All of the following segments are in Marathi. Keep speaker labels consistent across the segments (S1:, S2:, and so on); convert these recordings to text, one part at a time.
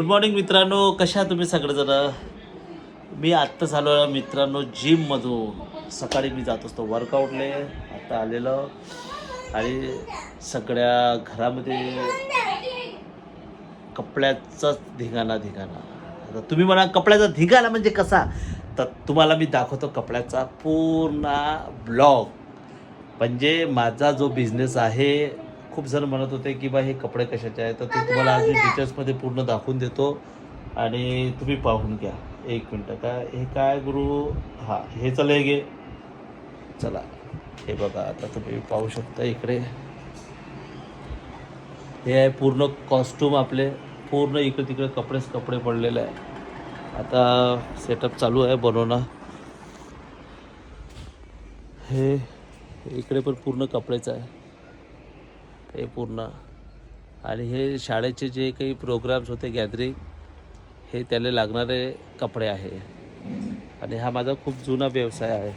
S1: गुड मॉर्निंग मित्रांनो. कशा तुम्ही सगळेजण? मी आत्ताच आलो मित्रांनो जिममधून सकाळी मी जात असतो वर्कआउटले आत्ता आलेलो. आणि सगळ्या घरामध्ये कपड्याचाच धिंगाणा धिंगाणा. आता तुम्ही म्हणा कपड्याचा धिंगाणा म्हणजे कसा? तर तुम्हाला मी दाखवतो कपड्याचा पूर्ण ब्लॉग म्हणजे माझा जो बिझनेस आहे खूप जण म्हणत होते की बा हे कपडे कशाचे आहे तर ते तुम्हाला अजून डिटेल्समध्ये पूर्ण दाखवून देतो. आणि तुम्ही पाहून घ्या. एक मिनटं. काय हे काय गुरु? हां हे चले गे चला. हे बघा आता तुम्ही पाहू शकता इकडे. हे आहे पूर्ण कॉस्ट्यूम आपले. पूर्ण इकडे तिकडे कपडेच कपडे पडलेले आहे. आता सेटअप चालू आहे बनवणं. हे इकडे पण पूर्ण कपडेच आहे. हे पूर्ण. आणि हे शाळेचे जे काही प्रोग्राम्स होते गॅदरिंग हे त्याला लागणारे कपडे आहे. आणि हा माझा खूप जुना व्यवसाय आहे.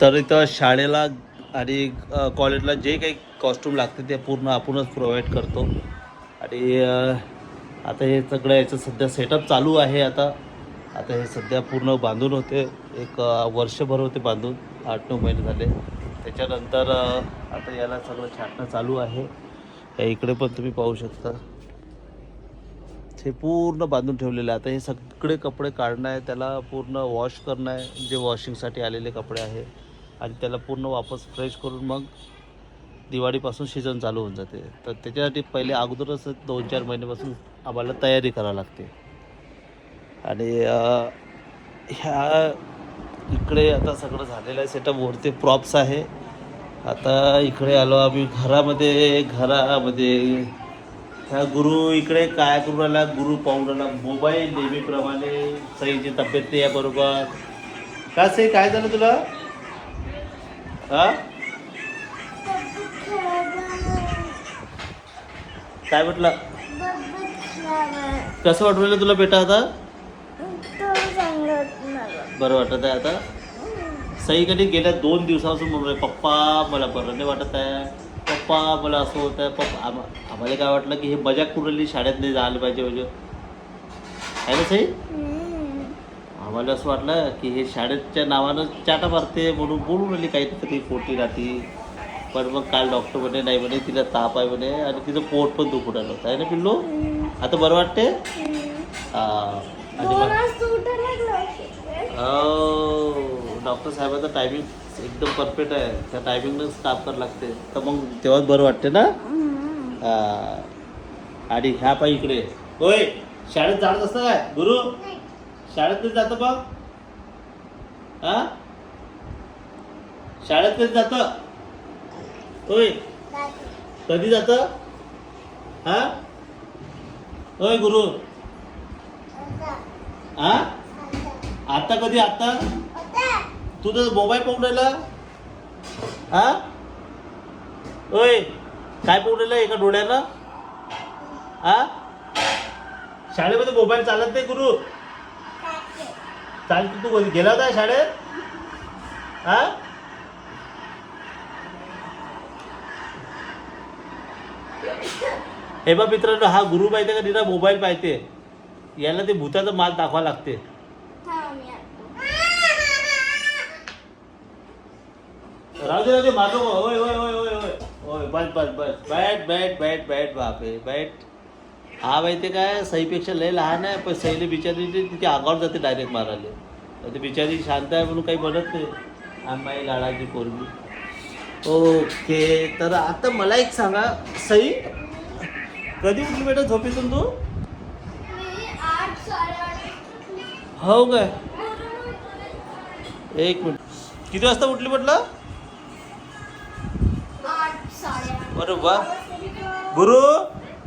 S1: तर इथं शाळेला आणि कॉलेजला जे काही कॉस्ट्यूम लागते ते पूर्ण आपणच प्रोव्हाइड करतो. आणि आता हे सगळं याचं सध्या सेटअप चालू आहे आता. आता हे सध्या पूर्ण बांधून होते. एक वर्षभर होते बांधून. आठ नऊ महिने झाले. त्याच्यानंतर आता याला सगळं छाटणं चालू आहे. या इकडे पण तुम्ही पाहू शकता. हे पूर्ण बांधून ठेवलेलं आहे. आता हे सगळे कपडे काढणं आहे. त्याला पूर्ण वॉश करणं आहे. जे वॉशिंगसाठी आलेले कपडे आहे. आणि त्याला पूर्ण वापस फ्रेश करून मग दिवाळीपासून सीझन चालू होऊन जाते. तर त्याच्यासाठी पहिले अगोदरच दोन चार महिन्यापासून आम्हाला तयारी करावी लागते. आणि ह्या इकडे आता सगळं झालेलं आहे. सेटअप वरती प्रॉप्स आहे. आता इकडे आलो आम्ही घरामध्ये घरामध्ये. ह्या गुरु इकडे काय करून राहिला? गुरु पाहून राहिला मोबाईल नेहमीप्रमाणे. सईची तब्येत नाही आहे बरोबर. का सई काय झालं तुला? हा? काय म्हटलं? कसं वाटू राहिलं तुला बेटा आता? बरं वाटत आहे आता. सई कधी गेल्या दोन दिवसापासून म्हणून पप्पा मला बरं नाही वाटत आहे. पप्पा मला असं होत आहे. पप्पा आम्हा आम्हाला काय वाटलं की हे मजाक राहिली शाळेत नाही जायला पाहिजे म्हणजे. आहे ना सई? आम्हाला असं वाटलं की हे शाळेच्या नावानं चाटा मारते म्हणून बोलून राहिली काहीतरी पोटी राहती पण मग काल डॉक्टर म्हणे नाही म्हणे तिला ताप आहे म्हणे आणि तिचं पोट पण दुखून आलं होतं. आहे ना पिल्लू? आता बरं वाटते हा. आणि हो डॉक्टर साहेबाचा टायमिंग एकदम परफेक्ट आहे. त्या टायमिंगनं स्टाफ करावं लागते. तर मग तेव्हाच बरं वाटते ना? हा. आणि ह्या पाय इकडे. होय शाळेत जात असतं काय? गुरु? शाळेत कधी जातं बघ हा? शाळेत कधी जातं? होय. कधी जातं? हा? होय गुरु. हा? आता कधी? आता? तू तर मोबाईल पाहून राहिला. हा? ओय काय पाहून राहिला एका डोळ्यानं? हा? शाळेमध्ये मोबाईल चालत नाही गुरु. चालत. तू कधी गेला होता शाळेत? हा? हे बा मित्रांनो हा गुरु माहिती का तिला मोबाईल पाहिजे याला ते भूताचा माल दाखवा लागते. राहू दे राहू दे होय होय होय होय होय. होय बस बस बस. बॅट बॅट बॅट बॅट बापे बॅट. हा माहिती काय सईपेक्षा लय लहान आहे पण सईले बिचारी तिथे आगावर जाते डायरेक्ट मारायला. तर ती बिचारी शांत आहे म्हणून काही म्हणत नाही. आम्ही लाडाची पोरगी. ओके तर आता मला एक सांगा सई कधी उठली बेटा झोपेतून तू? हो काय एक मिनिट. किती वाजता उठली म्हटलं? वा गुरु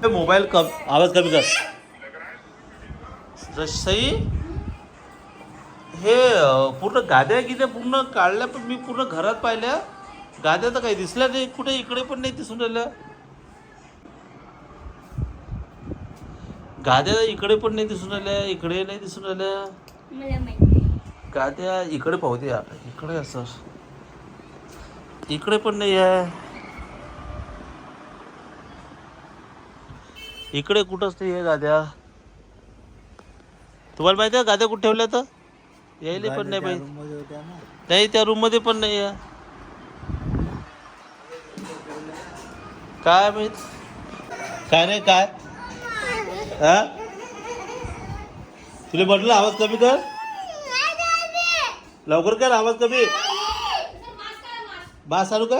S1: हे मोबाईल कम आवाज कमी कर. जसही हे पूर्ण गाद्या गिद्या पूर्ण काढल्या पण मी पूर्ण घरात पाहिल्या. गाद्या तर काही दिसल्या नाही कुठे इकडे पण नाही दिसून राहिल्या. गाद्या इकडे पण नाही दिसून राहिल्या इकडे नाही दिसून राहिल्या. गाद्या इकडे पाहू द्या इकडे असं. इकडे पण नाही आहे. इकडे कुठंच नाही आहे गाद्या. तुम्हाला माहिती आहे गाद्या कुठे ठेवल्या तर? यायला पण नाही माहिती नाही त्या रूममध्ये पण नाही आहे काय माहीत? काय नाही काय? हा? तुला म्हटलं आवाज कमी कर? लवकर कर आवाज कमी. बास आणू का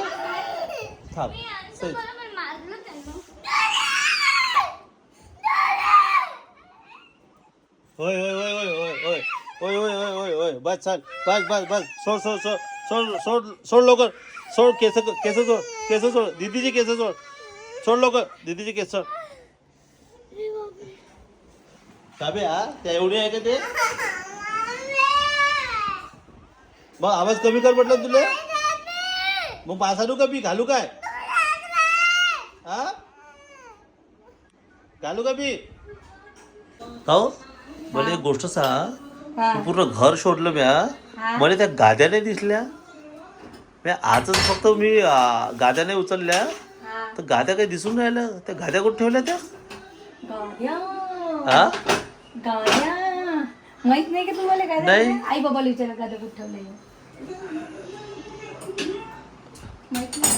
S1: थांब. चल. होय होय होय होय होय होय होय होय होय होय होय बस चाल बस बस बस सोड सोड सोड सोड सोड सोड लवकर सोड केस केस सोड केस सोड दीदीचे केस सोड सोड लवकर दीदीचे केस सोड काबे हा त्या एवढी आहे का ते मग आवाज कमी कर म्हटलं तुला मग पास आणू का मी घालू काय हा घालू का मी काहो मला एक गोष्ट सांग.
S2: हा.
S1: मी पूर्ण घर शोधलं म्या. मला त्या गाद्या नाही दिसल्या. म्या आजच फक्त मी आ, गाद्या नाही उचलल्या.
S2: हा.
S1: तर गाद्या काही दिसून राहिल्या? त्या गाद्या कुठे ठेवल्या त्या?
S2: गाड्या.
S1: हा?
S2: गाड्या. माहीत नाही का तुम्हाला
S1: नाही.
S2: आई बाबाला गाड्या कुठे ठेवलंय? माहीत नाही.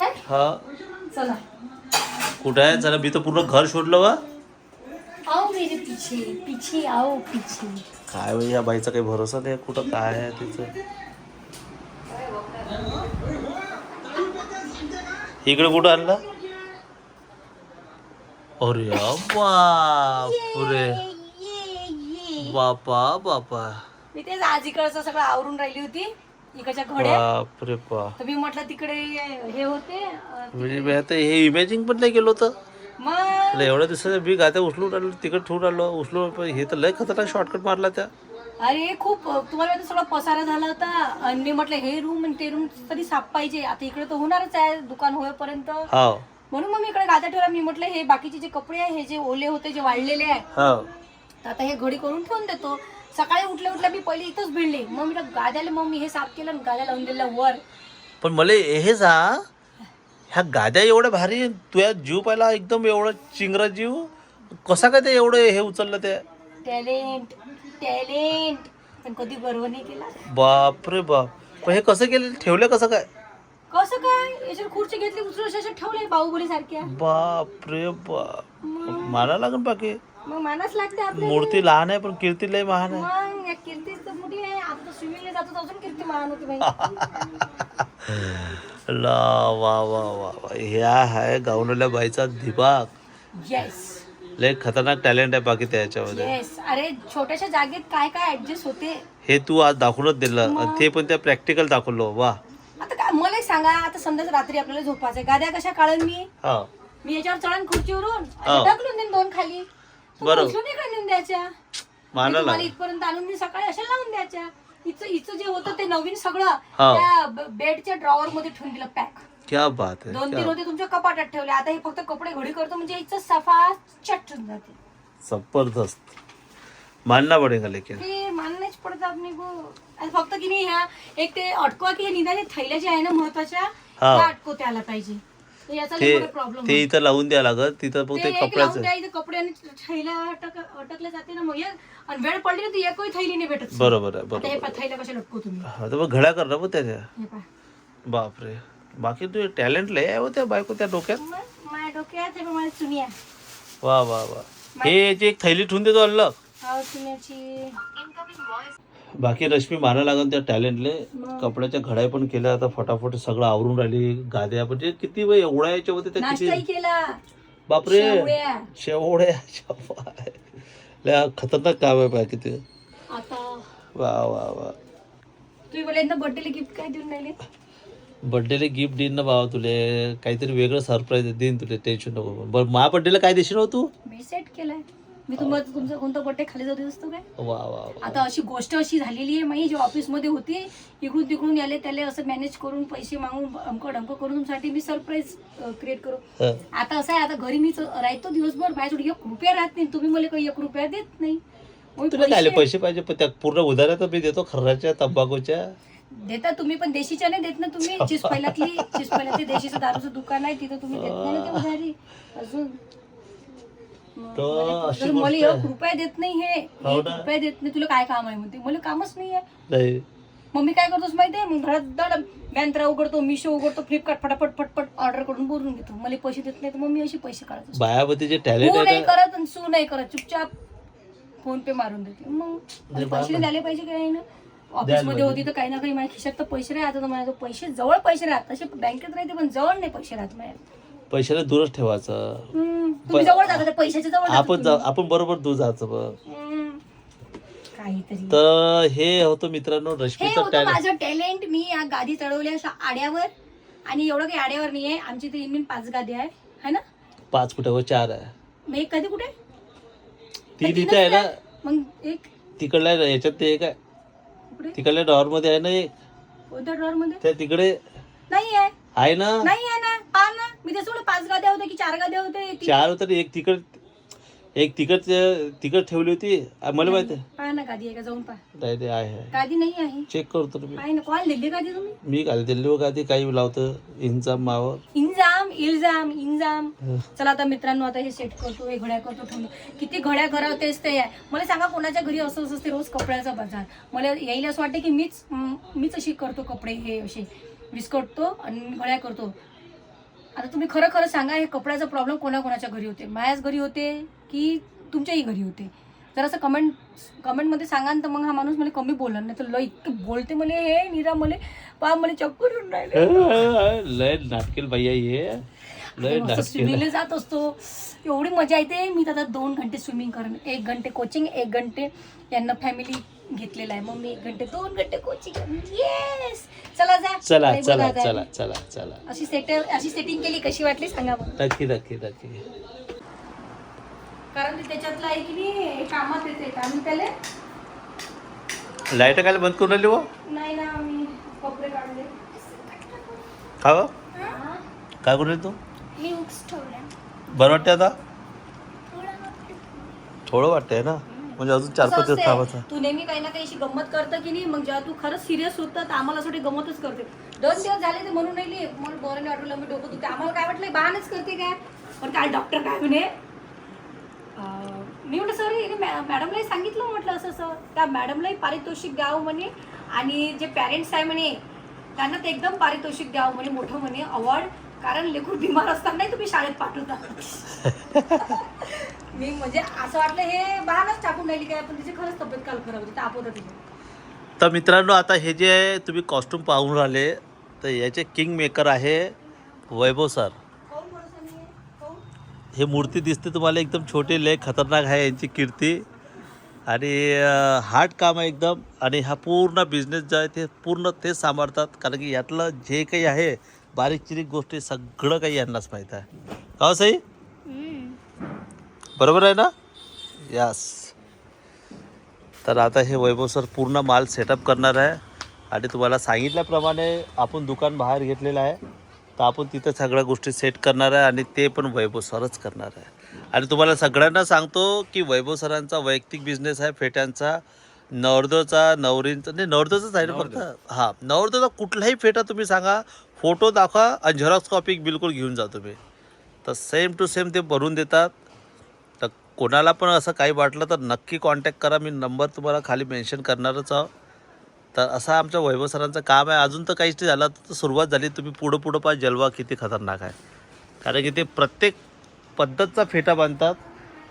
S2: काय?
S1: हा.
S2: चला.
S1: कुठं आहे? चला मी तर पूर्ण घर शोधलं वा
S2: पीछे पीछे आओ पीछे।
S1: काय बाई या बाईचा काही भरोसा नाही कुठं काय आहे तिचं? इकडे कुठं आणला? अरे बापरे बापा बापा
S2: मी तेच आज इकडचं सगळं आवरून राहिली होती इकडच्या घोड्या.
S1: बापरे बा.
S2: तर मी म्हटलं तिकडे हे होते
S1: म्हणजे मी आता हे इमॅजिन पण नाही केलं होतं?
S2: मग?
S1: एवढ्या दिवसाच्या मी गात्या उचलून आलो तिकडे ठेवून आलो उचलून पण हे तर लय खतरनाक शॉर्टकट मारला त्या.
S2: अरे खूप तुम्हाला माहिती सगळा पसारा झाला होता. आणि मी म्हटलं हे रूम आणि ते रूम तरी साफ पाहिजे. आता इकडे तर होणारच आहे दुकान होईपर्यंत.
S1: हा
S2: म्हणून मग मी इकडे गाद्या ठेवला मी म्हटलं हे बाकीचे जे कपडे आहे हे जे ओले होते जे वाळलेले आहे तर आता हे घडी करून ठेवून देतो. सकाळी उठल्या उठल्या मी पहिले इथंच भिडले. मग मी गाद्याला मग मी हे साफ केलं आणि गाद्या लावून दिलं वर.
S1: पण मला हे सांग ह्या गाद्या एवढ्या भारी तुझ्या जीव पाहिला एकदम एवढं चिंगरा जीव. कसा काय ते एवढं हे उचललं ते?
S2: Talent talent. पण कधी गर्व नाही केला.
S1: बापरे बाप. पण हे कसं केलं ठेवलं कसं काय?
S2: कसं काय? याच्यावर खुर्ची घेतली उचलून अशा ठेवले बाहुबली सारख्या
S1: बापरे बाप. मला लागेल बाकी.
S2: मग मानाच लागते
S1: मूर्ती लहान आहे पण कीर्ती लय महान आहे.
S2: मग या कीर्तीच तर मोठी आहे. आता तर स्विमिंगला जातो तर अजून कीर्ती मान होती बाई.
S1: ला वा वा वा वा. ह्या आहे गावनल्या बाईचा दिमाग.
S2: येस
S1: लय खतरनाक टॅलेंट आहे बाकी त्याच्यामध्ये
S2: येस अरे छोट्याशा जागेत काय काय ऍडजस्ट होते?
S1: हे तू आज दाखवूनच दिलं. आणि ते पण त्या प्रॅक्टिकल दाखवलं वा.
S2: आता काय मला एक सांगा आता समजा रात्री आपल्याला झोपायचं गाद्या कशा काढून मी?
S1: हा.
S2: मी याच्यावर चढण खुर्चीवरून?
S1: हो.
S2: ढकलून देईन दोन खाली.
S1: बरोबर.
S2: उचलून इकडे नेऊन द्यायच्या. तुम्हाला
S1: लागेल
S2: इथपर्यंत आणून मी सकाळी अशा लावून द्यायच्या. हिचं हिचं जे होतं ते नवीन सगळं
S1: हो.
S2: त्या ब- बेडच्या ड्रॉवर मध्ये ठेवून दिलं पॅक.
S1: क्या बात आहे
S2: दोन
S1: क्या
S2: तीन होते तुमच्या कपाटात ठेवले. आता हे फक्त कपडे घडी करतो म्हणजे हिचं सफा चटून जाते.
S1: जबरदस्त. मानना पडेगा लेकिन?
S2: ते मानण्याच पडत आपण गो. आणि फक्त की नाही ह्या एक ते अटकवा की हे निदान थैल्या जे आहे ना महत्त्वाच्या
S1: हा.
S2: त्या अटकवते आला पाहिजे.
S1: ते ते इथं लावून द्या लागत तिथं
S2: लावून
S1: कपड्याचं.
S2: द्या इथं कपडे आणि थैला अटक अटकले जाते ना मग आणि वेळ पडली ना ती एकही थैली नाही भेटत.
S1: बरोबर आहे बरोबर
S2: पा- थैल्या कशा लटकू तुम्ही?
S1: हा तर मग घड्या कर ना मग त्याच्या. बापरे. बाकी तू टॅलेंट लय आहे हो त्या बायको त्या डोक्यात.
S2: माझ्या डोक्यात बघ, माझ्या चुनिया
S1: वा वा वा. हे याची एक थैली ठेवून देतो अल्लग
S2: हा चुन्याची
S1: बाकी रश्मी मारा लागून त्या टॅलेंटले. कपड्याच्या घड्या पण केल्या आता फटाफट सगळं आवरून राहिली गाद्या. म्हणजे किती वेळ एवढ्या याच्या होते त्या किती
S2: केला.
S1: बापरे!
S2: शेवड्या.
S1: खतरनाक काम आहे पाय किती. वा वा वा.
S2: तुम्ही मला एकदा बर्थडेला गिफ्ट काय देऊन राहिले?
S1: बर्थडेला गिफ्ट देईन ना बाबा तुले. काहीतरी वेगळं सरप्राईज देईन तुले. टेन्शन नको. बरं माझ्या बर्थडेला काय देशील हो तू?
S2: मी सेट केलाय. मी तुम्हाला तुमचा कोणता बर्थडे खाली जाऊ असतो काय?
S1: वा वा वा.
S2: आता अशी गोष्ट अशी झालेली आहे माही जे ऑफिसमध्ये होती इकडून तिकडून याले त्याले असं मॅनेज करून पैसे मागून अमक डमक करून तुमच्यासाठी मी सरप्राईज क्रिएट करू.
S1: हं.
S2: आता असं आहे आता घरी मी राहतो दिवसभर माझ्याकडे एक रुपया राहत नाही. तुम्ही मला काही एक रुपया देत नाही. मग
S1: तुला काय
S2: पैसे?
S1: पैसे पाहिजे? पण त्या पूर्ण तर मी देतो खर्राच्या तंबाखूच्या.
S2: देता तुम्ही पण देशीच्या नाही देत ना तुम्ही. चिस पहिल्यातली चिस पहिल्यातली देशीचं दारूचं दुकान आहे तिथं तुम्ही देत नाही ना ते उधारी. अजून.
S1: तर अशी
S2: मला
S1: गोष्ट आहे.
S2: रुपया देत नाही हे.
S1: हो ना?
S2: रुपया देत नाही. तुला काय काम आहे म्हणते? मला कामच नाही आहे.
S1: नाही.
S2: मग मी काय करतोस माहितीये मग घरात दड बँत्रा उघडतो मिशो उघडतो फ्लिपकार्ट फटाफट फटफट ऑर्डर करून बोलून घेतो. मला पैसे देत नाही तर मग मी असे पैसे काढत असतो.
S1: बायामध्ये जे टॅलेंट
S2: तू
S1: आहे
S2: नाही
S1: ना
S2: करत आणि सू नाही करत. चुपचाप फोन पे मारून देते. मग
S1: बाबा.
S2: पैसे द्यायला पाहिजे काय ना?
S1: ऑफिसमध्ये.
S2: होती तर काही ना काही माझ्या खिशात तर पैसे राहत तर माझ्या पैसे जवळ पैसे राहत तसे बँकेत राहते पण जवळ नाही पैसे राहत माझ्या.
S1: पैशाला दूरच ठेवायचं.
S2: हम्म, तुम्ही जवळ जाता त्या पैशाच्या जवळ जाता
S1: आपण
S2: तुम्ही.
S1: जा आपण बरोबर दूर जायचं बघ.
S2: हम्म. काहीतरी.
S1: तर हे होतं मित्रांनो
S2: हे
S1: रश्मीचं
S2: होतं
S1: टॅलेंट
S2: माझं टॅलेंट मी या गादी चढवल्या अशा आड्यावर. आणि एवढं काही आड्यावर नाहीये. आमची इथे इनमिन पाच गादी आहे. है ना?
S1: पाच फुटावर चार आहे.
S2: मग एक कधी कुठे?
S1: तीन इथे आहे ना.
S2: मग एक.
S1: तिकडल्या याच्यात ते एक आहे.
S2: कुठे?
S1: तिकडल्या डॉरमध्ये आहे ना एक.
S2: कोणत्या ड्रॉवर मध्ये?
S1: त्या तिकडे.
S2: नाही आहे
S1: आहे ना?
S2: नाही आहे ना. पहा ना. मी त्याच पाच गाद्या होत्या की चार गाद्या होते ती-
S1: चार होतं एक तिकड एक तिकड तिकड ठेवली होती. आ, मला माहिती आहे.
S2: पहा ना गादी आहे का? जाऊन पहा.
S1: नाही आहे आहे.
S2: गादी नाही आहे.
S1: चेक करतो ना मी.
S2: आहे ना. कोणाला दिली गादी तुम्ही?
S1: मी घाल दिल्ली व गादी. काही लावतं. इंचाम मावर
S2: इंजाम इल्जाम इंजाम. चला आता मित्रांनो आता हे सेट करतो हे घड्या करतो किती घड्या करावं तेच ते. आहे मला सांगा कोणाच्या घरी असं असं असते रोज कपड्याचा बाजार? मला येईल असं वाटतं की मीच मीच अशी करतो कपडे हे असे. विस्कटतो आणि घड्या करतो. आता तुम्ही खरं खरं सांगा हे कपड्याचा प्रॉब्लेम कोणाकोणाच्या घरी होते? माझ्याच घरी होते की तुमच्याही घरी होते? जर असं कमेंट कमेंटमध्ये सांगा तर मग हा माणूस मला कमी बोलणार नाही. तर लय इतकं बोलते मला हे निरा मला पा मला चक्कर येऊन राहिले.
S1: लय नाटकेल भैया ये
S2: स्विमिंगला जात असतो. एवढी मजा येते. मी तर आता दोन घंटे स्विमिंग करेन एक घंटे कोचिंग एक घंटे यांना फॅमिली घेतलेला आहे. मग मी एक घंटे दोन घंटे कोचिंग येस चला जा.
S1: चला चला
S2: बोलायचं आहे.
S1: चला चला चला.
S2: अशी सेट अशी सेटिंग केली कशी वाटली सांगा मग
S1: नक्की नक्की नक्की.
S2: कारण ते त्याच्यातलं आहे की नाही कामात येते. का मी त्याला
S1: लाइट काय बंद करून राहिली हो?
S2: नाही ना मी कपडे काढले.
S1: का हो? काय करून राहिली तू?
S2: मी उक्स ठेवल्या.
S1: बरं वाटते आता? थोडं वाटतंय ना? म्हणजे अजून चार पाच दिवस थांबायचं.
S2: तू नेहमी काही ना काही अशी गंमत करतं की नाही मग जेव्हा तू खरंच सिरियस होतं तर आम्हाला असं वाटतं गमतच करते. दोन दिवस झाले ते म्हणून राहिली. मला बरं नाही वाटलं. मी डोकं दुखते आम्हाला काय वाटलं बहानच करते काय? पण काय डॉक्टर काय म्हणे? मी म्हटलं सर मॅडमलाही सांगितलं म्हटलं असं असं त्या मॅडमलाही पारितोषिक द्यावं म्हणे. आणि जे पॅरेंट्स आहे म्हणे त्यांना ते एकदम पारितोषिक द्यावं म्हणे मोठं म्हणे अवॉर्ड कारण लेकरू बिमार असतानाही तुम्ही शाळेत पाठवता. मी म्हणजे असं वाटलं हे बहानच टाकून राहिली काय पण तिची खरंच तब्येत काल खराब होती ताप होता. तिथे
S1: तर मित्रांनो आता हे जे आहे तुम्ही कॉस्ट्युम पाहून राहिले तर याचे किंग मेकर आहे वैभव सर
S2: भरोसा नाही?
S1: हे मूर्ती दिसते तुम्हाला एकदम छोटी लय खतरनाक आहे यांची कीर्ती. आणि हार्ड काम आहे एकदम आणि हा पूर्ण बिझनेस जो आहे ते पूर्ण तेच सांभाळतात. कारण की यातलं जे काही आहे बारीक चिरीक गोष्टी सगळं काही यांनाच माहीत आहे. का हो सई? बरोबर आहे ना? यास तर आता हे वैभव सर पूर्ण माल सेटअप करणार आहे. आणि तुम्हाला सांगितल्याप्रमाणे आपण दुकान बाहेर घेतलेलं आहे. तर आपण तिथं सगळ्या गोष्टी सेट करणार आहे आणि ते पण वैभव सरच करणार आहे. आणि तुम्हाला सगळ्यांना सांगतो की वैभव सरांचा वैयक्तिक बिझनेस आहे फेट्यांचा नवरदेवचा नवरींचा नाही नवरदेवचाच आहे ना फक्त? हां नवरदेवचा कुठलाही फेटा तुम्ही सांगा फोटो दाखवा आणि झेरॉक्स कॉपी बिलकुल घेऊन जा तुम्ही. तर सेम टू सेम ते भरून देतात. कोणाला पण असं काही वाटलं तर नक्की कॉन्टॅक्ट करा. मी नंबर तुम्हाला खाली मेन्शन करणारच आहो तर असं आमच्या वैभव सरांचं काम आहे. अजून तर काहीच नाही झालं. तर सुरुवात झाली. तुम्ही पुढं पुढं पाहा जलवा किती खतरनाक आहे. कारण की ते प्रत्येक पद्धतचा फेटा बांधतात.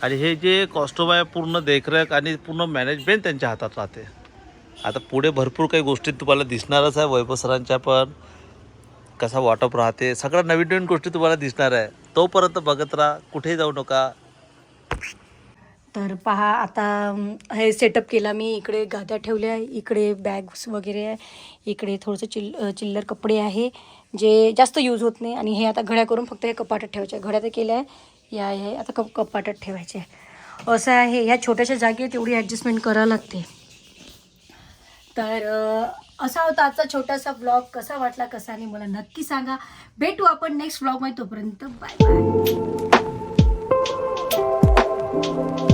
S1: आणि हे जे कॉस्ट्युम आहे पूर्ण देखरेख आणि पूर्ण मॅनेजमेंट त्यांच्या हातात राहते. आता पुढे भरपूर काही गोष्टी तुम्हाला दिसणारच आहे वैभव सरांच्या पण. कसा वाटप राहते. सगळ्या नवीन नवीन गोष्टी तुम्हाला दिसणार आहे. तोपर्यंत बघत राहा. कुठेही जाऊ नका.
S2: तर पहा आता हे सेटअप केला मी. इकडे गाद्या ठेवल्या इकडे बॅग्स वगैरे आहे. इकडे थोडंसं चिल चिल्लर कपडे आहे जे जास्त यूज होत नाही. आणि हे आता घड्या करून फक्त हे कपाटात ठेवायचे आहे. घड्या तर केल्या आहे. या हे आता कप कपाटात ठेवायचे असं आहे. ह्या छोट्याशा जागेत तेवढी ॲडजस्टमेंट करावं लागते. तर असा होता आजचा छोटासा ब्लॉग कसा वाटला कसा नाही मला नक्की सांगा. भेटू आपण नेक्स्ट ब्लॉगमध्ये तोपर्यंत बाय बाय thank you